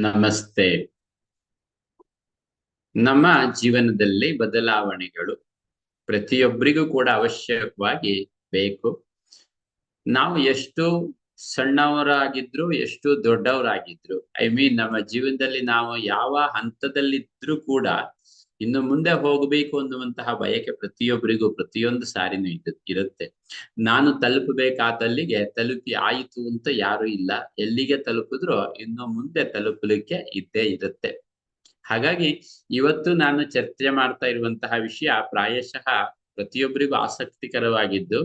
ನಮಸ್ತೆ. ನಮ್ಮ ಜೀವನದಲ್ಲಿ ಬದಲಾವಣೆಗಳು ಪ್ರತಿಯೊಬ್ಬರಿಗೂ ಕೂಡ ಅವಶ್ಯಕವಾಗಿ ಬೇಕು. ನಾವು ಎಷ್ಟು ಸಣ್ಣವರಾಗಿದ್ರು, ಎಷ್ಟು ದೊಡ್ಡವರಾಗಿದ್ರು ಐ ಮೀನ್ ನಮ್ಮ ಜೀವನದಲ್ಲಿ ನಾವು ಯಾವ ಹಂತದಲ್ಲಿದ್ರು ಕೂಡ ಇನ್ನು ಮುಂದೆ ಹೋಗಬೇಕು ಅನ್ನುವಂತಹ ಬಯಕೆ ಪ್ರತಿಯೊಬ್ಬರಿಗೂ ಪ್ರತಿಯೊಂದು ಸಾರಿನೂ ಇರುತ್ತೆ. ನಾನು ತಲುಪಬೇಕಾದಲ್ಲಿಗೆ ತಲುಪಿ ಆಯಿತು ಅಂತ ಯಾರು ಇಲ್ಲ. ಎಲ್ಲಿಗೆ ತಲುಪಿದ್ರು ಇನ್ನು ಮುಂದೆ ತಲುಪಲಿಕ್ಕೆ ಇದ್ದೇ ಇರುತ್ತೆ. ಹಾಗಾಗಿ ಇವತ್ತು ನಾನು ಚರ್ಚೆ ಮಾಡ್ತಾ ಇರುವಂತಹ ವಿಷಯ ಪ್ರಾಯಶಃ ಪ್ರತಿಯೊಬ್ಬರಿಗೂ ಆಸಕ್ತಿಕರವಾಗಿದ್ದು,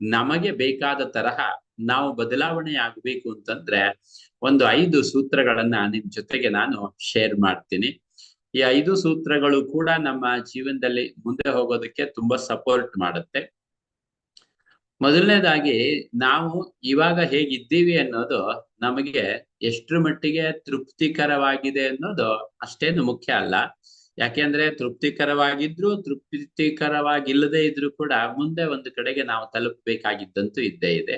ನಮಗೆ ಬೇಕಾದ ತರಹ ನಾವು ಬದಲಾವಣೆ ಆಗ್ಬೇಕು ಅಂತಂದ್ರೆ ಒಂದು ಐದು ಸೂತ್ರಗಳನ್ನ ನಿಮ್ ಜೊತೆಗೆ ನಾನು ಶೇರ್ ಮಾಡ್ತೀನಿ. ಈ ಐದು ಸೂತ್ರಗಳು ಕೂಡ ನಮ್ಮ ಜೀವನದಲ್ಲಿ ಮುಂದೆ ಹೋಗೋದಕ್ಕೆ ತುಂಬಾ ಸಪೋರ್ಟ್ ಮಾಡುತ್ತೆ. ಮೊದಲನೇದಾಗಿ ನಾವು ಇವಾಗ ಹೇಗಿದ್ದೀವಿ ಅನ್ನೋದು ನಮಗೆ ಎಷ್ಟರ ಮಟ್ಟಿಗೆ ತೃಪ್ತಿಕರವಾಗಿದೆ ಅನ್ನೋದು ಅಷ್ಟೇನು ಮುಖ್ಯ ಅಲ್ಲ. ಯಾಕೆಂದ್ರೆ ತೃಪ್ತಿಕರವಾಗಿದ್ರು ತೃಪ್ತಿಕರವಾಗಿಲ್ಲದೆ ಇದ್ರು ಕೂಡ ಮುಂದೆ ಒಂದು ಕಡೆಗೆ ನಾವು ತಲುಪಬೇಕಾಗಿದ್ದಂತೂ ಇದ್ದೇ ಇದೆ.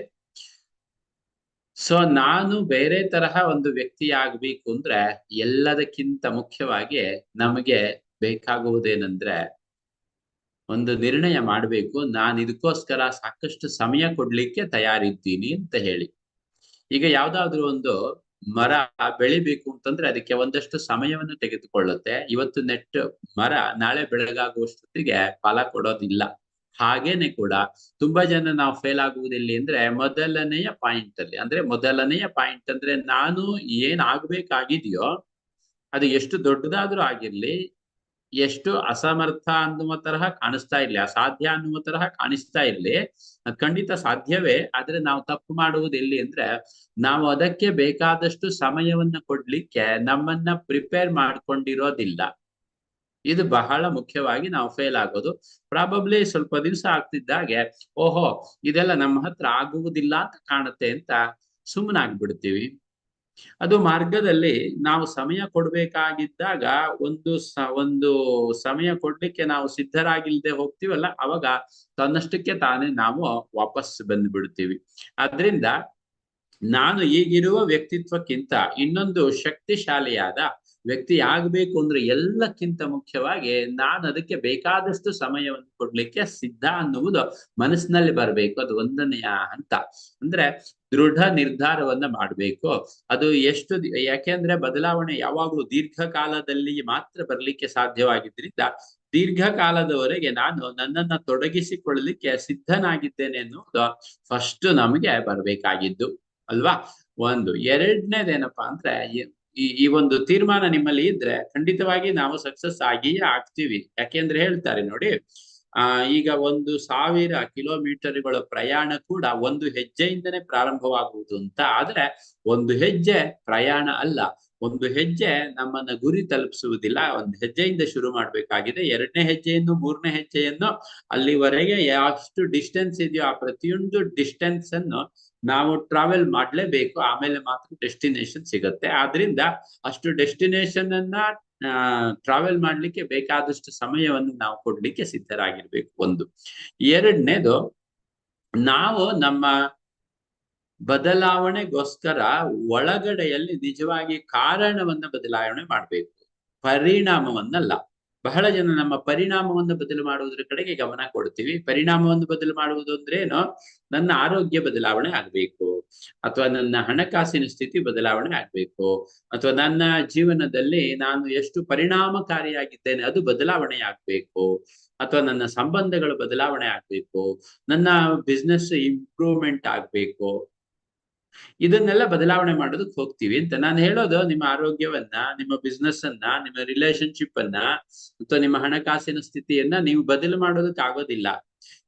ಸೊ ನಾನು ಬೇರೆ ತರಹ ಒಂದು ವ್ಯಕ್ತಿ ಆಗ್ಬೇಕು ಅಂದ್ರೆ ಎಲ್ಲದಕ್ಕಿಂತ ಮುಖ್ಯವಾಗಿ ನಮಗೆ ಬೇಕಾಗುವುದೇನಂದ್ರೆ ಒಂದು ನಿರ್ಣಯ ಮಾಡಬೇಕು. ನಾನು ಇದಕ್ಕೋಸ್ಕರ ಸಾಕಷ್ಟು ಸಮಯ ಕೊಡ್ಲಿಕ್ಕೆ ತಯಾರಿದ್ದೀನಿ ಅಂತ ಹೇಳಿ. ಈಗ ಯಾವ್ದಾದ್ರು ಒಂದು ಮರ ಬೆಳಿಬೇಕು ಅಂತಂದ್ರೆ ಅದಕ್ಕೆ ಒಂದಷ್ಟು ಸಮಯವನ್ನು ತೆಗೆದುಕೊಳ್ಳುತ್ತೆ. ಇವತ್ತು ನೆಟ್ ಮರ ನಾಳೆ ಬೆಳಗಾಗುವಷ್ಟೊತ್ತಿಗೆ ಫಲ ಕೊಡೋದಿಲ್ಲ. ಹಾಗೇನೆ ಕೂಡ ತುಂಬಾ ಜನ ನಾವು ಫೇಲ್ ಆಗುವುದಿಲ್ಲ ಅಂದ್ರೆ ಮೊದಲನೆಯ ಪಾಯಿಂಟ್ ಅಲ್ಲಿ. ಅಂದ್ರೆ ಮೊದಲನೆಯ ಪಾಯಿಂಟ್ ಅಂದ್ರೆ ನಾನು ಏನ್ ಆಗ್ಬೇಕಾಗಿದೆಯೋ ಅದು ಎಷ್ಟು ದೊಡ್ಡದಾದ್ರೂ ಆಗಿರ್ಲಿ, ಎಷ್ಟು ಅಸಮರ್ಥ ಅನ್ನುವ ತರಹ ಕಾಣಿಸ್ತಾ ಇರ್ಲಿ, ಅಸಾಧ್ಯ ಅನ್ನುವ ತರಹ ಕಾಣಿಸ್ತಾ ಇರ್ಲಿ ಖಂಡಿತ ಸಾಧ್ಯವೇ. ಆದ್ರೆ ನಾವು ತಪ್ಪು ಮಾಡುವುದು ಎಲ್ಲಿ ಅಂದ್ರೆ ನಾವು ಅದಕ್ಕೆ ಬೇಕಾದಷ್ಟು ಸಮಯವನ್ನ ಕೊಡ್ಲಿಕ್ಕೆ ನಮ್ಮನ್ನ ಪ್ರಿಪೇರ್ ಮಾಡ್ಕೊಂಡಿರೋದಿಲ್ಲ. ಇದು ಬಹಳ ಮುಖ್ಯವಾಗಿ ನಾವು ಫೇಲ್ ಆಗೋದು. ಪ್ರಾಬಬ್ಲಿ ಸ್ವಲ್ಪ ದಿವಸ ಆಗ್ತಿದ್ದಾಗೆ, ಓಹೋ, ಇದೆಲ್ಲ ನಮ್ಮ ಹತ್ರ ಆಗುವುದಿಲ್ಲ ಅಂತ ಕಾಣುತ್ತೆ ಅಂತ ಸುಮ್ಮನಾಗ್ಬಿಡ್ತೀವಿ ಅದು ಮಾರ್ಗದಲ್ಲಿ ನಾವು ಸಮಯ ಕೊಡ್ಬೇಕಾಗಿದ್ದಾಗ ಒಂದು ಸ, ಒಂದು ಸಮಯ ಕೊಡ್ಲಿಕ್ಕೆ ನಾವು ಸಿದ್ಧರಾಗಿಲ್ದೆ ಹೋಗ್ತೀವಲ್ಲ, ಅವಾಗ ತನ್ನಷ್ಟಕ್ಕೆ ತಾನೇ ನಾವು ವಾಪಸ್ ಬಂದ್ಬಿಡ್ತೀವಿ. ಆದ್ರಿಂದ ನಾನು ಈಗಿರುವ ವ್ಯಕ್ತಿತ್ವಕ್ಕಿಂತ ಇನ್ನೊಂದು ಶಕ್ತಿಶಾಲಿಯಾದ ವ್ಯಕ್ತಿ ಆಗ್ಬೇಕು ಅಂದ್ರೆ ಎಲ್ಲಕ್ಕಿಂತ ಮುಖ್ಯವಾಗಿ ನಾನು ಅದಕ್ಕೆ ಬೇಕಾದಷ್ಟು ಸಮಯವನ್ನು ಕೊಡ್ಲಿಕ್ಕೆ ಸಿದ್ಧ ಅನ್ನುವುದು ಮನಸ್ಸಿನಲ್ಲಿ ಬರ್ಬೇಕು. ಅದು ಒಂದನೆಯ ಹಂತ. ಅಂದ್ರೆ ದೃಢ ನಿರ್ಧಾರವನ್ನ ಮಾಡ್ಬೇಕು. ಅದು ಎಷ್ಟು ಯಾಕೆಂದ್ರೆ ಬದಲಾವಣೆ ಯಾವಾಗಲೂ ದೀರ್ಘಕಾಲದಲ್ಲಿ ಮಾತ್ರ ಬರ್ಲಿಕ್ಕೆ ಸಾಧ್ಯವಾಗಿದ್ರಿಂದ ದೀರ್ಘಕಾಲದವರೆಗೆ ನಾನು ನನ್ನನ್ನ ತೊಡಗಿಸಿಕೊಳ್ಳಲಿಕ್ಕೆ ಸಿದ್ಧನಾಗಿದ್ದೇನೆ ಅನ್ನೋದು ಫಸ್ಟ್ ನಮಗೆ ಬರ್ಬೇಕಾಗಿದ್ದು. ಅಲ್ವಾ? ಒಂದು. ಎರಡನೇದೇನಪ್ಪಾ ಅಂದ್ರೆ ಈ ಈ ಒಂದು ತೀರ್ಮಾನ ನಿಮ್ಮಲ್ಲಿ ಇದ್ರೆ ಖಂಡಿತವಾಗಿ ನಾವು ಸಕ್ಸಸ್ ಆಗಿಯೇ ಆಗ್ತೀವಿ. ಯಾಕೆಂದ್ರೆ ಹೇಳ್ತಾರೆ ನೋಡಿ, ಆ, ಈಗ ಒಂದು ಸಾವಿರ ಕಿಲೋಮೀಟರ್ಗಳ ಪ್ರಯಾಣ ಕೂಡ ಒಂದು ಹೆಜ್ಜೆಯಿಂದನೇ ಪ್ರಾರಂಭವಾಗುವುದು ಅಂತ. ಆದ್ರೆ ಒಂದು ಹೆಜ್ಜೆ ಪ್ರಯಾಣ ಅಲ್ಲ, ಒಂದು ಹೆಜ್ಜೆ ನಮ್ಮನ್ನ ಗುರಿ ತಲುಪಿಸುವುದಿಲ್ಲ. ಒಂದು ಹೆಜ್ಜೆಯಿಂದ ಶುರು ಮಾಡ್ಬೇಕಾಗಿದೆ. ಎರಡನೇ ಹೆಜ್ಜೆಯನ್ನು, ಮೂರನೇ ಹೆಜ್ಜೆಯನ್ನು ಅಲ್ಲಿವರೆಗೆ ಎಷ್ಟು ಡಿಸ್ಟೆನ್ಸ್ ಇದೆಯೋ ಆ ಪ್ರತಿಯೊಂದು ಡಿಸ್ಟೆನ್ಸ್ ಅನ್ನು ನಾವು ಟ್ರಾವೆಲ್ ಮಾಡ್ಲೇಬೇಕು. ಆಮೇಲೆ ಮಾತ್ರ ಡೆಸ್ಟಿನೇಷನ್ ಸಿಗುತ್ತೆ. ಆದ್ರಿಂದ ಅಷ್ಟು ಡೆಸ್ಟಿನೇಷನ್ ಅನ್ನ ಟ್ರಾವೆಲ್ ಮಾಡ್ಲಿಕ್ಕೆ ಬೇಕಾದಷ್ಟು ಸಮಯವನ್ನು ನಾವು ಕೊಡ್ಲಿಕ್ಕೆ ಸಿದ್ಧರಾಗಿರ್ಬೇಕು ಒಂದು. ಎರಡನೇದು, ನಾವು ನಮ್ಮ ಬದಲಾವಣೆಗೋಸ್ಕರ ಒಳಗಡೆಯಲ್ಲಿ ನಿಜವಾಗಿ ಕಾರಣವನ್ನ ಬದಲಾವಣೆ ಮಾಡಬೇಕು. ಪರಿಣಾಮವನ್ನಲ್ಲ. ಬಹಳ ಜನ ನಮ್ಮ ಪರಿಣಾಮವನ್ನು ಬದಲು ಮಾಡುವುದರ ಕಡೆಗೆ ಗಮನ ಕೊಡ್ತೀವಿ. ಪರಿಣಾಮವನ್ನು ಬದಲು ಮಾಡುವುದು ಅಂದ್ರೆ ಏನು? ನನ್ನ ಆರೋಗ್ಯ ಬದಲಾವಣೆ ಆಗ್ಬೇಕು. ಅಥವಾ ನನ್ನ ಹಣಕಾಸಿನ ಸ್ಥಿತಿ ಬದಲಾವಣೆ ಆಗ್ಬೇಕು. ಅಥವಾ ನನ್ನ ಜೀವನದಲ್ಲಿ ನಾನು ಎಷ್ಟು ಪರಿಣಾಮಕಾರಿಯಾಗಿದ್ದೇನೆ, ಅದು ಬದಲಾವಣೆ ಆಗ್ಬೇಕು. ಅಥವಾ ನನ್ನ ಸಂಬಂಧಗಳು ಬದಲಾವಣೆ ಆಗ್ಬೇಕು. ನನ್ನ ಬಿಸ್ನೆಸ್ ಇಂಪ್ರೂವ್ಮೆಂಟ್ ಆಗ್ಬೇಕು. ಇದನ್ನೆಲ್ಲ ಬದಲಾವಣೆ ಮಾಡೋದಕ್ಕೆ ಹೋಗ್ತೀವಿ ಅಂತ ನಾನು ಹೇಳೋದು ನಿಮ್ಮ ಆರೋಗ್ಯವನ್ನ, ನಿಮ್ಮ ಬಿಸ್ನೆಸ್ ಅನ್ನ, ನಿಮ್ಮ ರಿಲೇಶನ್ಶಿಪ್ ಅನ್ನ ಅಥವಾ ನಿಮ್ಮ ಹಣಕಾಸಿನ ಸ್ಥಿತಿಯನ್ನ ನೀವು ಬದಲು ಮಾಡೋದಕ್ಕೆ ಆಗೋದಿಲ್ಲ.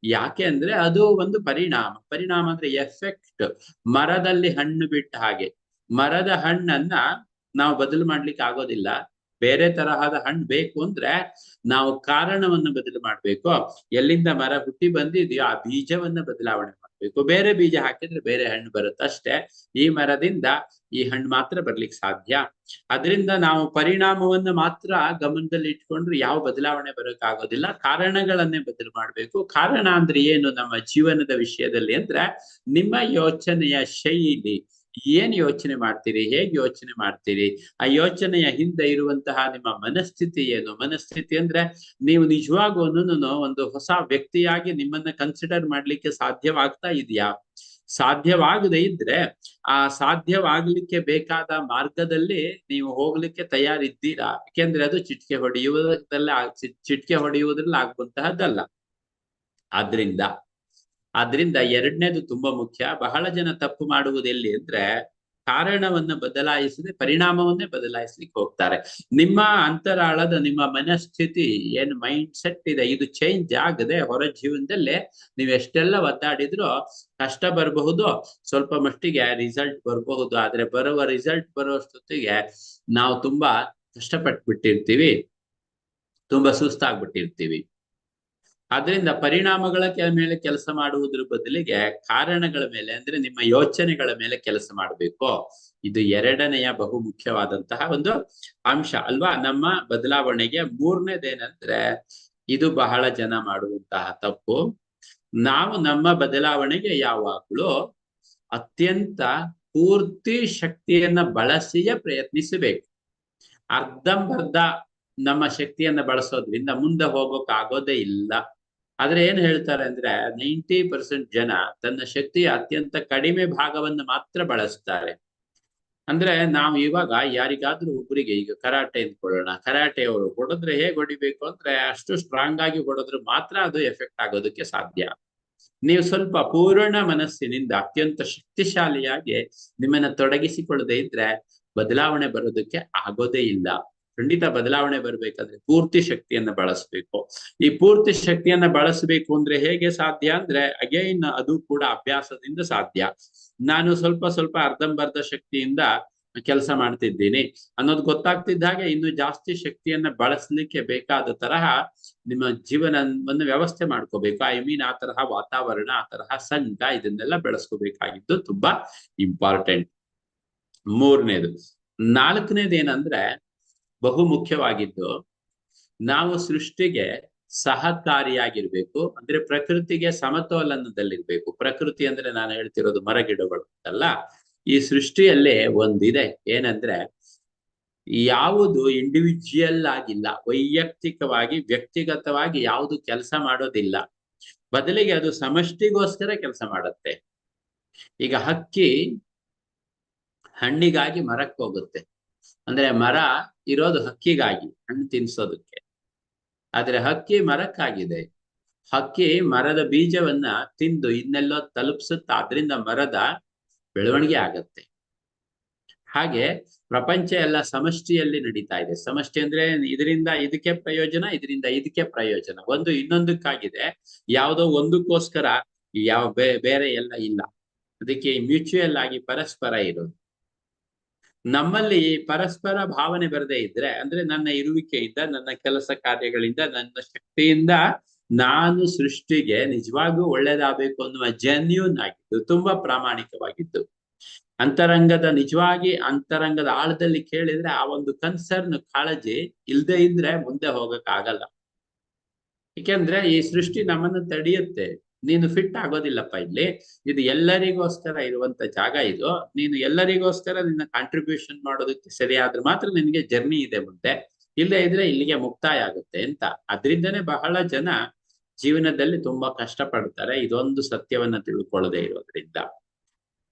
ಯಾಕೆ ಅಂದ್ರೆ ಅದು ಒಂದು ಪರಿಣಾಮ. ಪರಿಣಾಮ ಅಂದ್ರೆ ಎಫೆಕ್ಟ್ ಮರದಲ್ಲಿ ಹಣ್ಣು ಬಿಟ್ಟ ಹಾಗೆ. ಮರದ ಹಣ್ಣನ್ನ ನಾವು ಬದಲು ಮಾಡ್ಲಿಕ್ಕೆ ಆಗೋದಿಲ್ಲ. ಬೇರೆ ತರಹದ ಹಣ್ಣು ಬೇಕು ಅಂದ್ರೆ ನಾವು ಕಾರಣವನ್ನು ಬದಲು ಮಾಡ್ಬೇಕು. ಎಲ್ಲಿಂದ ಮರ ಹುಟ್ಟಿ ಬಂದಿದೆಯೋ ಆ ಬೀಜವನ್ನ ಬದಲಾವಣೆ ಮಾಡ್ಬೇಕು ಬೇರೆ ಬೀಜ ಹಾಕಿದ್ರೆ ಬೇರೆ ಹಣ್ಣು ಬರುತ್ತೆ ಅಷ್ಟೇ. ಈ ಮರದಿಂದ ಈ ಹಣ್ಣು ಮಾತ್ರ ಬರ್ಲಿಕ್ಕೆ ಸಾಧ್ಯ. ಅದರಿಂದ ನಾವು ಪರಿಣಾಮವನ್ನ ಮಾತ್ರ ಗಮನದಲ್ಲಿ ಇಟ್ಕೊಂಡ್ರೆ ಯಾವ ಬದಲಾವಣೆ ಬರೋಕ್ಕಾಗೋದಿಲ್ಲ. ಕಾರಣಗಳನ್ನೇ ಬದಲು ಮಾಡಬೇಕು. ಕಾರಣ ಅಂದ್ರೆ ಏನು ನಮ್ಮ ಜೀವನದ ವಿಷಯದಲ್ಲಿ ಅಂದ್ರೆ ನಿಮ್ಮ ಯೋಚನೆಯ ಶೈಲಿ ಏನ್ ಯೋಚನೆ ಮಾಡ್ತೀರಿ? ಹೇಗೆ ಯೋಚನೆ ಮಾಡ್ತೀರಿ? ಆ ಯೋಚನೆಯ ಹಿಂದೆ ಇರುವಂತಹ ನಿಮ್ಮ ಮನಸ್ಥಿತಿ ಏನು? ಮನಸ್ಥಿತಿ ಅಂದ್ರೆ ನೀವು ನಿಜವಾಗೂ ಒಂದು ಹೊಸ ವ್ಯಕ್ತಿಯಾಗಿ ನಿಮ್ಮನ್ನ ಕನ್ಸಿಡರ್ ಮಾಡ್ಲಿಕ್ಕೆ ಸಾಧ್ಯವಾಗ್ತಾ ಇದೆಯಾ? ಸಾಧ್ಯವಾಗದೇ ಇದ್ರೆ ಆ ಸಾಧ್ಯವಾಗ್ಲಿಕ್ಕೆ ಬೇಕಾದ ಮಾರ್ಗದಲ್ಲಿ ನೀವು ಹೋಗ್ಲಿಕ್ಕೆ ತಯಾರಿದ್ದೀರಾ? ಯಾಕೆಂದ್ರೆ ಅದು ಚಿಟಿಕೆ ಹೊಡೆಯುವುದಲ್ಲ ಚಿಟಿಕೆ ಹೊಡೆಯುವುದ್ರಲ್ಲಿ ಆಗುವಂತಹದ್ದಲ್ಲ. ಆದ್ರಿಂದ ಆದ್ರಿಂದ ಎರಡನೇದು ತುಂಬಾ ಮುಖ್ಯ. ಬಹಳ ಜನ ತಪ್ಪು ಮಾಡುವುದು ಎಲ್ಲಿ ಅಂದ್ರೆ ಕಾರಣವನ್ನ ಬದಲಾಯಿಸದೆ ಪರಿಣಾಮವನ್ನೇ ಬದಲಾಯಿಸ್ಲಿಕ್ಕೆ ಹೋಗ್ತಾರೆ. ನಿಮ್ಮ ಅಂತರಾಳದ, ನಿಮ್ಮ ಮನಸ್ಥಿತಿ ಏನ್ ಮೈಂಡ್ ಸೆಟ್ ಇದೆ, ಇದು ಚೇಂಜ್ ಆಗದೆ ಹೊರ ಜೀವನದಲ್ಲಿ ನೀವು ಎಷ್ಟೆಲ್ಲ ಒದ್ದಾಡಿದ್ರು ಕಷ್ಟ ಬರಬಹುದು, ಸ್ವಲ್ಪ ಮಟ್ಟಿಗೆ ರಿಸಲ್ಟ್ ಬರಬಹುದು. ಆದ್ರೆ ಬರುವ ರಿಸಲ್ಟ್ ಬರುವಷ್ಟೊತ್ತಿಗೆ ನಾವು ತುಂಬಾ ಕಷ್ಟಪಟ್ಬಿಟ್ಟಿರ್ತೀವಿ, ತುಂಬಾ ಸುಸ್ತಾಗ್ಬಿಟ್ಟಿರ್ತೀವಿ. ಅದರಿಂದ ಪರಿಣಾಮಗಳ ಮೇಲೆ ಕೆಲಸ ಮಾಡುವುದ್ರ ಬದಲಿಗೆ ಕಾರಣಗಳ ಮೇಲೆ ಅಂದ್ರೆ ನಿಮ್ಮ ಯೋಚನೆಗಳ ಮೇಲೆ ಕೆಲಸ ಮಾಡಬೇಕು. ಇದು ಎರಡನೆಯ ಬಹು ಮುಖ್ಯವಾದಂತಹ ಒಂದು ಅಂಶ ಅಲ್ವಾ? ನಮ್ಮ ಬದಲಾವಣೆಗೆ ಮೂರನೇದೇನಂದ್ರೆ ಇದು ಬಹಳ ಜನ ಮಾಡುವಂತಹ ತಪ್ಪು. ನಾವು ನಮ್ಮ ಬದಲಾವಣೆಗೆ ಯಾವಾಗ್ಲೂ ಅತ್ಯಂತ ಪೂರ್ತಿ ಶಕ್ತಿಯನ್ನ ಬಳಸಿಯೇ ಪ್ರಯತ್ನಿಸಬೇಕು. ಅರ್ಧಂಬರ್ಧ ನಮ್ಮ ಶಕ್ತಿಯನ್ನ ಬಳಸೋದ್ರಿಂದ ಮುಂದೆ ಹೋಗೋಕ್ ಆಗೋದೇ ಇಲ್ಲ. ಆದ್ರೆ ಏನ್ ಹೇಳ್ತಾರೆ ಅಂದ್ರೆ ನೈಂಟಿ ಪರ್ಸೆಂಟ್ ಜನ ತನ್ನ ಶಕ್ತಿಯ ಅತ್ಯಂತ ಕಡಿಮೆ ಭಾಗವನ್ನು ಮಾತ್ರ ಬಳಸ್ತಾರೆ. ಅಂದ್ರೆ ನಾವು ಇವಾಗ ಯಾರಿಗಾದ್ರೂ ಒಬ್ಬರಿಗೆ ಈಗ ಕರಾಟೆ ಅಂದ್ಕೊಳ್ಳೋಣ ಕರಾಟೆಯವರು ಹೊಡೆದ್ರೆ ಹೇಗೆ ಹೊಡಿಬೇಕು ಅಂದ್ರೆ ಅಷ್ಟು ಸ್ಟ್ರಾಂಗ್ ಆಗಿ ಹೊಡೆದ್ರೆ ಮಾತ್ರ ಅದು ಎಫೆಕ್ಟ್ ಆಗೋದಕ್ಕೆ ಸಾಧ್ಯ. ನೀವು ಸ್ವಲ್ಪ ಪೂರ್ಣ ಮನಸ್ಸಿನಿಂದ ಅತ್ಯಂತ ಶಕ್ತಿಶಾಲಿಯಾಗಿ ನಿಮ್ಮನ್ನ ತೊಡಗಿಸಿಕೊಳ್ಳದೆ ಇದ್ರೆ ಬದಲಾವಣೆ ಬರೋದಕ್ಕೆ ಆಗೋದೇ ಇಲ್ಲ. ಖಂಡಿತ ಬದಲಾವಣೆ ಬರ್ಬೇಕಾದ್ರೆ ಪೂರ್ತಿ ಶಕ್ತಿಯನ್ನ ಬಳಸಬೇಕು. ಈ ಪೂರ್ತಿ ಶಕ್ತಿಯನ್ನ ಬಳಸಬೇಕು ಅಂದ್ರೆ ಹೇಗೆ ಸಾಧ್ಯ ಅಂದ್ರೆ ಅಗೈನ್ ಅದು ಕೂಡ ಅಭ್ಯಾಸದಿಂದ ಸಾಧ್ಯ. ನಾನು ಸ್ವಲ್ಪ ಸ್ವಲ್ಪ ಅರ್ಧಂಬರ್ಧ ಶಕ್ತಿಯಿಂದ ಕೆಲಸ ಮಾಡ್ತಿದ್ದೀನಿ. ಅನ್ನೋದು ಗೊತ್ತಾಗ್ತಿದ್ದ ಹಾಗೆ ಇನ್ನು ಜಾಸ್ತಿ ಶಕ್ತಿಯನ್ನ ಬಳಸಲಿಕ್ಕೆ ಬೇಕಾದ ತರಹ ನಿಮ್ಮ ಜೀವನವನ್ನು ವ್ಯವಸ್ಥೆ ಮಾಡ್ಕೋಬೇಕು. ಐ ಮೀನ್ ಆ ತರಹ ವಾತಾವರಣ, ಆ ತರಹ ಸಂಘ ಇದನ್ನೆಲ್ಲ ಬೆಳೆಸ್ಕೋಬೇಕಾಗಿದ್ದು ತುಂಬಾ ಇಂಪಾರ್ಟೆಂಟ್ ಮೂರನೇದು. ನಾಲ್ಕನೇದು ಏನಂದ್ರೆ ಬಹು ಮುಖ್ಯವಾಗಿದ್ದು ನಾವು ಸೃಷ್ಟಿಗೆ ಸಹಕಾರಿಯಾಗಿರ್ಬೇಕು. ಅಂದ್ರೆ ಪ್ರಕೃತಿಗೆ ಸಮತೋಲನದಲ್ಲಿರ್ಬೇಕು. ಪ್ರಕೃತಿ ಅಂದ್ರೆ ನಾನು ಹೇಳ್ತಿರೋದು ಮರಗಿಡಗಳು ಅಲ್ಲ ಈ ಸೃಷ್ಟಿಯಲ್ಲೇ ಒಂದಿದೆ. ಏನಂದ್ರೆ ಯಾವುದು ಇಂಡಿವಿಜುವಲ್ ಆಗಿಲ್ಲ. ವೈಯಕ್ತಿಕವಾಗಿ, ವ್ಯಕ್ತಿಗತವಾಗಿ ಯಾವುದು ಕೆಲಸ ಮಾಡೋದಿಲ್ಲ. ಬದಲಿಗೆ ಅದು ಸಮಷ್ಟಿಗೋಸ್ಕರ ಕೆಲಸ ಮಾಡುತ್ತೆ. ಈಗ ಹಕ್ಕಿ ಹಣ್ಣಿಗಾಗಿ ಮರಕ್ಕೆ ಹೋಗುತ್ತೆ ಅಂದ್ರೆ ಮರ ಇರೋದು ಹಕ್ಕಿಗಾಗಿ, ಹಣ್ಣು ತಿನ್ಸೋದಕ್ಕೆ. ಆದ್ರೆ ಹಕ್ಕಿ ಮರಕ್ಕಾಗಿದೆ. ಹಕ್ಕಿ ಮರದ ಬೀಜವನ್ನ ತಿಂದು ಇನ್ನೆಲ್ಲೋ ತಲುಪಿಸುತ್ತ ಅದರಿಂದ ಮರದ ಬೆಳವಣಿಗೆ ಆಗತ್ತೆ. ಹಾಗೆ ಪ್ರಪಂಚ ಎಲ್ಲ ಸಮಷ್ಟಿಯಲ್ಲಿ ನಡೀತಾ ಇದೆ. ಸಮಷ್ಟಿ ಅಂದ್ರೆ ಇದರಿಂದ ಇದಕ್ಕೆ ಪ್ರಯೋಜನ, ಇದರಿಂದ ಇದಕ್ಕೆ ಪ್ರಯೋಜನ. ಒಂದು ಇನ್ನೊಂದಕ್ಕಾಗಿದೆ. ಯಾವುದೋ ಒಂದಕ್ಕೋಸ್ಕರ ಯಾವ ಬೇರೆ ಎಲ್ಲ ಇಲ್ಲ. ಅದಕ್ಕೆ ಮ್ಯೂಚುವಲ್ ಆಗಿ ಪರಸ್ಪರ ಇರೋದು. ನಮ್ಮಲ್ಲಿ ಪರಸ್ಪರ ಭಾವನೆ ಬರದೇ ಇದ್ರೆ, ಅಂದ್ರೆ ನನ್ನ ಇರುವಿಕೆಯಿಂದ, ನನ್ನ ಕೆಲಸ ಕಾರ್ಯಗಳಿಂದ, ನನ್ನ ಶಕ್ತಿಯಿಂದ ನಾನು ಸೃಷ್ಟಿಗೆ ನಿಜವಾಗೂ ಒಳ್ಳೇದಾಗಬೇಕು ಅನ್ನುವ ಜೆನ್ಯೂನ್ ಆಗಿದ್ದು, ತುಂಬಾ ಪ್ರಾಮಾಣಿಕವಾಗಿದ್ದು. ಅಂತರಂಗದ ನಿಜವಾಗಿ ಅಂತರಂಗದ ಆಳದಲ್ಲಿ ಕೇಳಿದ್ರೆ ಆ ಒಂದು ಕನ್ಸರ್ನ್ ಕಾಳಜಿ ಇಲ್ಲದೆ ಇದ್ರೆ ಮುಂದೆ ಹೋಗಕ್ಕಾಗಲ್ಲ. ಏಕೆಂದ್ರೆ ಈ ಸೃಷ್ಟಿ ನಮ್ಮನ್ನು ತಡೆಯುತ್ತೆ. ನೀನು ಫಿಟ್ ಆಗೋದಿಲ್ಲಪ್ಪ ಇಲ್ಲಿ. ಇದು ಎಲ್ಲರಿಗೋಸ್ಕರ ಇರುವಂತ ಜಾಗ ಇದು. ನೀನು ಎಲ್ಲರಿಗೋಸ್ಕರ ನಿನ್ನ ಕಾಂಟ್ರಿಬ್ಯೂಷನ್ ಮಾಡೋದಕ್ಕೆ ಸರಿಯಾದ್ರೆ ಮಾತ್ರ ನಿನಗೆ ಜರ್ನಿ ಇದೆ ಮುಂದೆ. ಇಲ್ಲದೆ ಇದ್ರೆ ಇಲ್ಲಿಗೆ ಮುಕ್ತಾಯ ಆಗುತ್ತೆ ಅಂತ. ಅದರಿಂದನೇ ಬಹಳ ಜನ ಜೀವನದಲ್ಲಿ ತುಂಬಾ ಕಷ್ಟ ಪಡ್ತಾರೆ ಇದೊಂದು ಸತ್ಯವನ್ನ ತಿಳ್ಕೊಳ್ಳದೆ ಇರೋದ್ರಿಂದ.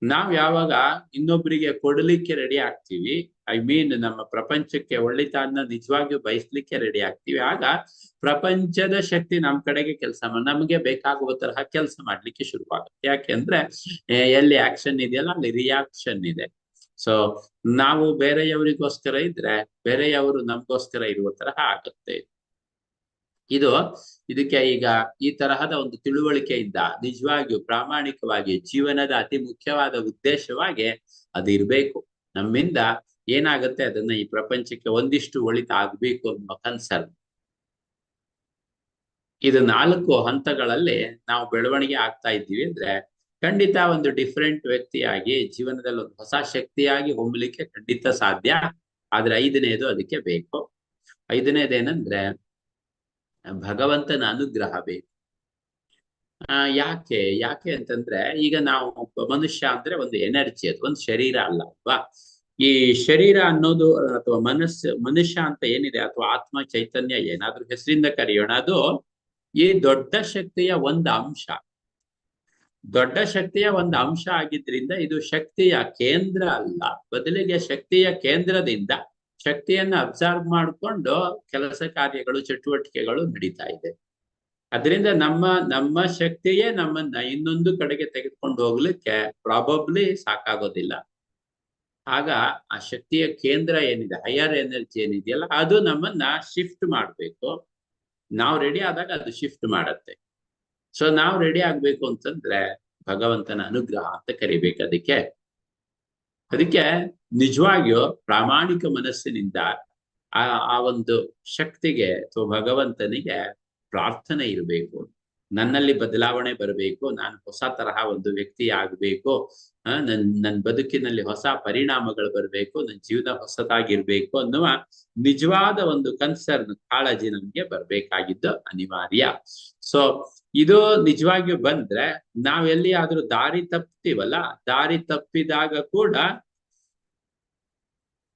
ನಾವ್ ಯಾವಾಗ ಇನ್ನೊಬ್ಬರಿಗೆ ಕೊಡಲಿಕ್ಕೆ ರೆಡಿ ಆಗ್ತೀವಿ ಐ ಮೀನ್ ನಮ್ಮ ಪ್ರಪಂಚಕ್ಕೆ ಒಳ್ಳೆತನ ನಿಜವಾಗಿಯೂ ಬಯಸ್ಲಿಕ್ಕೆ ರೆಡಿ ಆಗ್ತೀವಿ. ಆಗ ಪ್ರಪಂಚದ ಶಕ್ತಿ ನಮ್ ಕಡೆಗೆ ಕೆಲಸ ನಮಗೆ ಬೇಕಾಗುವ ತರಹ ಕೆಲಸ ಮಾಡ್ಲಿಕ್ಕೆ ಶುರುವಾಗುತ್ತೆ. ಯಾಕೆಂದ್ರೆ ಎಲ್ಲಿ ಆಕ್ಷನ್ ಇದೆಯಲ್ಲ, ಅಲ್ಲಿ ರಿಯಾಕ್ಷನ್ ಇದೆ. ಸೊ ನಾವು ಬೇರೆಯವರಿಗೋಸ್ಕರ ಇದ್ರೆ, ಬೇರೆಯವರು ನಮ್ಗೋಸ್ಕರ ಇರುವ ತರಹ ಆಗುತ್ತೆ. ಇದು ಇದಕ್ಕೆ ಈಗ ಈ ತರಹದ ಒಂದು ತಿಳುವಳಿಕೆ ಇದ್ದ ನಿಜವಾಗಿಯೂ ಪ್ರಾಮಾಣಿಕವಾಗಿ ಜೀವನದ ಅತಿ ಮುಖ್ಯವಾದ ಉದ್ದೇಶವಾಗಿ ಅದು ಇರಬೇಕು. ನಮ್ಮಿಂದ ಏನಾಗುತ್ತೆ ಅದನ್ನ ಈ ಪ್ರಪಂಚಕ್ಕೆ ಒಂದಿಷ್ಟು ಒಳಿತ ಆಗ್ಬೇಕು ಅನ್ನೋ ಕನ್ಸರ್ನ್. ಇದು ನಾಲ್ಕು ಹಂತಗಳಲ್ಲಿ ನಾವು ಬೆಳವಣಿಗೆ ಆಗ್ತಾ ಇದ್ದೀವಿ ಅಂದ್ರೆ ಖಂಡಿತ ಒಂದು ಡಿಫ್ರೆಂಟ್ ವ್ಯಕ್ತಿಯಾಗಿ ಜೀವನದಲ್ಲಿ ಒಂದು ಹೊಸ ಶಕ್ತಿಯಾಗಿ ಹೊಮ್ಮಲಿಕ್ಕೆ ಖಂಡಿತ ಸಾಧ್ಯ. ಆದ್ರೆ ಐದನೇದು ಅದಕ್ಕೆ ಬೇಕು. ಐದನೇದೇನಂದ್ರೆ ಭಗವಂತನ ಅನುಗ್ರಹ ಬೇಕು. ಆ, ಯಾಕೆ ಯಾಕೆ ಅಂತಂದ್ರೆ ಈಗ ನಾವು ಒಬ್ಬ ಮನುಷ್ಯ ಅಂದ್ರೆ ಒಂದು ಎನರ್ಜಿ ಅದು, ಒಂದು ಶರೀರ ಅಲ್ಲ ಅಲ್ವಾ? ಈ ಶರೀರ ಅನ್ನೋದು ಅಥವಾ ಮನಸ್ಸು, ಮನುಷ್ಯ ಅಂತ ಏನಿದೆ, ಅಥವಾ ಆತ್ಮ, ಚೈತನ್ಯ ಏನಾದ್ರೂ ಹೆಸರಿಂದ ಕರೆಯೋಣ, ಅದು ಈ ದೊಡ್ಡ ಶಕ್ತಿಯ ಒಂದು ಅಂಶ. ದೊಡ್ಡ ಶಕ್ತಿಯ ಒಂದು ಅಂಶ ಆಗಿದ್ರಿಂದ ಇದು ಶಕ್ತಿಯ ಕೇಂದ್ರ ಅಲ್ಲ. ಬದಲಿಗೆ ಶಕ್ತಿಯ ಕೇಂದ್ರದಿಂದ ಶಕ್ತಿಯನ್ನ ಅಬ್ಸರ್ವ್ ಮಾಡಿಕೊಂಡು ಕೆಲಸ ಕಾರ್ಯಗಳು, ಚಟುವಟಿಕೆಗಳು ನಡೀತಾ ಇದೆ. ಅದರಿಂದ ನಮ್ಮ ನಮ್ಮ ಶಕ್ತಿಯೇ ನಮ್ಮನ್ನ ಇನ್ನೊಂದು ಕಡೆಗೆ ತೆಗೆದುಕೊಂಡು ಹೋಗ್ಲಿಕ್ಕೆ ಪ್ರಾಬಬ್ಲಿ ಸಾಕಾಗೋದಿಲ್ಲ. ಆಗ ಆ ಶಕ್ತಿಯ ಕೇಂದ್ರ ಏನಿದೆ ಹೈಯರ್ ಎನರ್ಜಿ ಏನಿದೆಯಲ್ಲ, ಅದು ನಮ್ಮನ್ನ ಶಿಫ್ಟ್ ಮಾಡಬೇಕು. ನಾವು ರೆಡಿ ಆದಾಗ ಅದು ಶಿಫ್ಟ್ ಮಾಡತ್ತೆ. ಸೊ ನಾವು ರೆಡಿ ಆಗ್ಬೇಕು ಅಂತಂದ್ರೆ ಭಗವಂತನ ಅನುಗ್ರಹ ಅಂತ ಕರಿಬೇಕು ಅದಕ್ಕೆ. ಅದಕ್ಕೆ ನಿಜವಾಗಿಯೂ ಪ್ರಾಮಾಣಿಕ ಮನಸ್ಸಿನಿಂದ ಆ ಆ ಒಂದು ಶಕ್ತಿಗೆ ಅಥವಾ ಭಗವಂತನಿಗೆ ಪ್ರಾರ್ಥನೆ ಇರಬೇಕು. ನನ್ನಲ್ಲಿ ಬದಲಾವಣೆ ಬರಬೇಕು. ನಾನು ಹೊಸ ತರಹ ಒಂದು ವ್ಯಕ್ತಿ ಆಗಬೇಕು. ನನ್ ನನ್ನ ಬದುಕಿನಲ್ಲಿ ಹೊಸ ಪರಿಣಾಮಗಳು ಬರಬೇಕು. ನನ್ನ ಜೀವನ ಹೊಸದಾಗಿರ್ಬೇಕು ಅನ್ನುವ ನಿಜವಾದ ಒಂದು ಕನ್ಸರ್ನ್ ಕಾಳಜಿ ನಮ್ಗೆ ಬರ್ಬೇಕಾಗಿದ್ದು ಅನಿವಾರ್ಯ. ಸೊ ಇದು ನಿಜವಾಗಿಯೂ ಬಂದ್ರೆ ನಾವ್ ಎಲ್ಲಿಯಾದ್ರೂ ದಾರಿ ತಪ್ತೀವಲ್ಲ, ದಾರಿ ತಪ್ಪಿದಾಗ ಕೂಡ,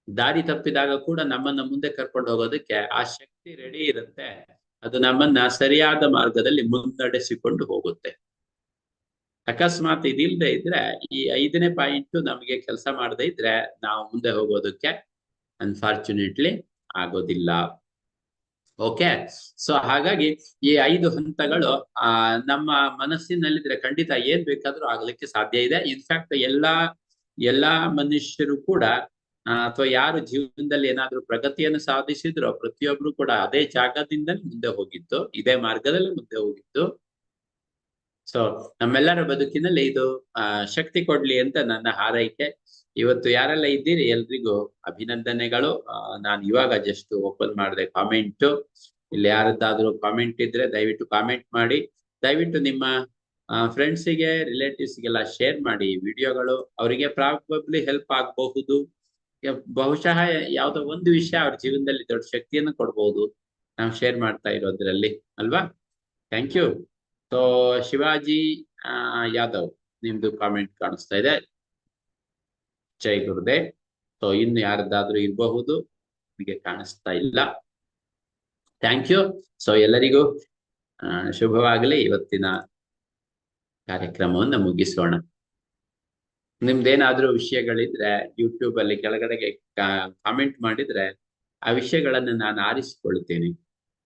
ದಾರಿ ತಪ್ಪಿದಾಗ ಕೂಡ ನಮ್ಮನ್ನ ಮುಂದೆ ಕರ್ಕೊಂಡು ಹೋಗೋದಕ್ಕೆ ಆ ಶಕ್ತಿ ರೆಡಿ ಇರುತ್ತೆ. ಅದು ನಮ್ಮನ್ನ ಸರಿಯಾದ ಮಾರ್ಗದಲ್ಲಿ ಮುನ್ನಡೆಸಿಕೊಂಡು ಹೋಗುತ್ತೆ. ಅಕಸ್ಮಾತ್ ಇದಿಲ್ಲದೆ ಇದ್ರೆ, ಈ ಐದನೇ ಪಾಯಿಂಟ್ ನಮಗೆ ಕೆಲಸ ಮಾಡದೇ ಇದ್ರೆ ನಾವು ಮುಂದೆ ಹೋಗೋದಕ್ಕೆ ಅನ್ಫಾರ್ಚುನೇಟ್ಲಿ ಆಗೋದಿಲ್ಲ. ಓಕೆ ಸೊ ಹಾಗಾಗಿ ಈ ಐದು ಹಂತಗಳು, ಆ, ನಮ್ಮ ಮನಸ್ಸಿನಲ್ಲಿದ್ರೆ ಖಂಡಿತ ಏನ್ ಬೇಕಾದ್ರೂ ಆಗ್ಲಿಕ್ಕೆ ಸಾಧ್ಯ ಇದೆ. ಇನ್ಫ್ಯಾಕ್ಟ್ ಎಲ್ಲಾ ಎಲ್ಲಾ ಮನುಷ್ಯರು ಕೂಡ ಅಥವಾ ಯಾರು ಜೀವನದಲ್ಲಿ ಏನಾದ್ರೂ ಪ್ರಗತಿಯನ್ನು ಸಾಧಿಸಿದ್ರು, ಪ್ರತಿಯೊಬ್ರು ಕೂಡ ಅದೇ ಜಾಗದಿಂದ ಮುಂದೆ ಹೋಗಿತ್ತು. ಇದೇ ಮಾರ್ಗದಲ್ಲಿ ಮುಂದೆ ಹೋಗಿತ್ತು. ಸೊ ನಮ್ಮೆಲ್ಲರ ಬದುಕಿನಲ್ಲಿ ಇದು ಶಕ್ತಿ ಕೊಡ್ಲಿ ಅಂತ ನನ್ನ ಹಾರೈಕೆ. ಇವತ್ತು ಯಾರೆಲ್ಲ ಇದ್ದೀರಿ? ಎಲ್ರಿಗೂ ಅಭಿನಂದನೆಗಳು. ನಾನು ಇವಾಗ ಜಸ್ಟ್ ಓಪನ್ ಮಾಡಿದೆ ಕಾಮೆಂಟ್ ಇಲ್ಲಿ ಯಾರದ್ದಾದ್ರೂ ಕಾಮೆಂಟ್ ಇದ್ರೆ ದಯವಿಟ್ಟು ಕಾಮೆಂಟ್ ಮಾಡಿ. ದಯವಿಟ್ಟು ನಿಮ್ಮ ಫ್ರೆಂಡ್ಸಿಗೆ ರಿಲೇಟಿವ್ಸ್ಗೆಲ್ಲ ಶೇರ್ ಮಾಡಿ ವಿಡಿಯೋಗಳು. ಅವರಿಗೆ ಪ್ರಾಬಬ್ಲಿ ಹೆಲ್ಪ್ ಆಗಬಹುದು. ಬಹುಶಃ ಯಾವುದೋ ಒಂದು ವಿಷಯ ಅವ್ರ ಜೀವನದಲ್ಲಿ ದೊಡ್ಡ ಶಕ್ತಿಯನ್ನು ಕೊಡ್ಬೋದು. ನಾವು ಶೇರ್ ಮಾಡ್ತಾ ಇರೋದ್ರಲ್ಲಿ. ಅಲ್ವಾ? Thank you so Shivaji Yadav, ನಿಮ್ದು ಕಾಮೆಂಟ್ ಕಾಣಿಸ್ತಾ ಇದೆ. ಜೈ ಗುರುದೇವ್ ಸೊ ಇನ್ನು ಯಾರದ್ದಾದ್ರೂ ಇರಬಹುದು, ನಿಮಗೆ ಕಾಣಿಸ್ತಾ ಇಲ್ಲ. ಥ್ಯಾಂಕ್ ಯು ಸೊ ಎಲ್ಲರಿಗೂ ಶುಭವಾಗಲಿ. ಇವತ್ತಿನ ಕಾರ್ಯಕ್ರಮವನ್ನು ಮುಗಿಸೋಣ. ನಿಮ್ದೇನಾದ್ರೂ ವಿಷಯಗಳಿದ್ರೆ ಯೂಟ್ಯೂಬ್ ಅಲ್ಲಿ ಕೆಳಗಡೆಗೆ ಕಾಮೆಂಟ್ ಮಾಡಿದ್ರೆ ಆ ವಿಷಯಗಳನ್ನು ನಾನು ಆರಿಸಿಕೊಳ್ತೇನೆ.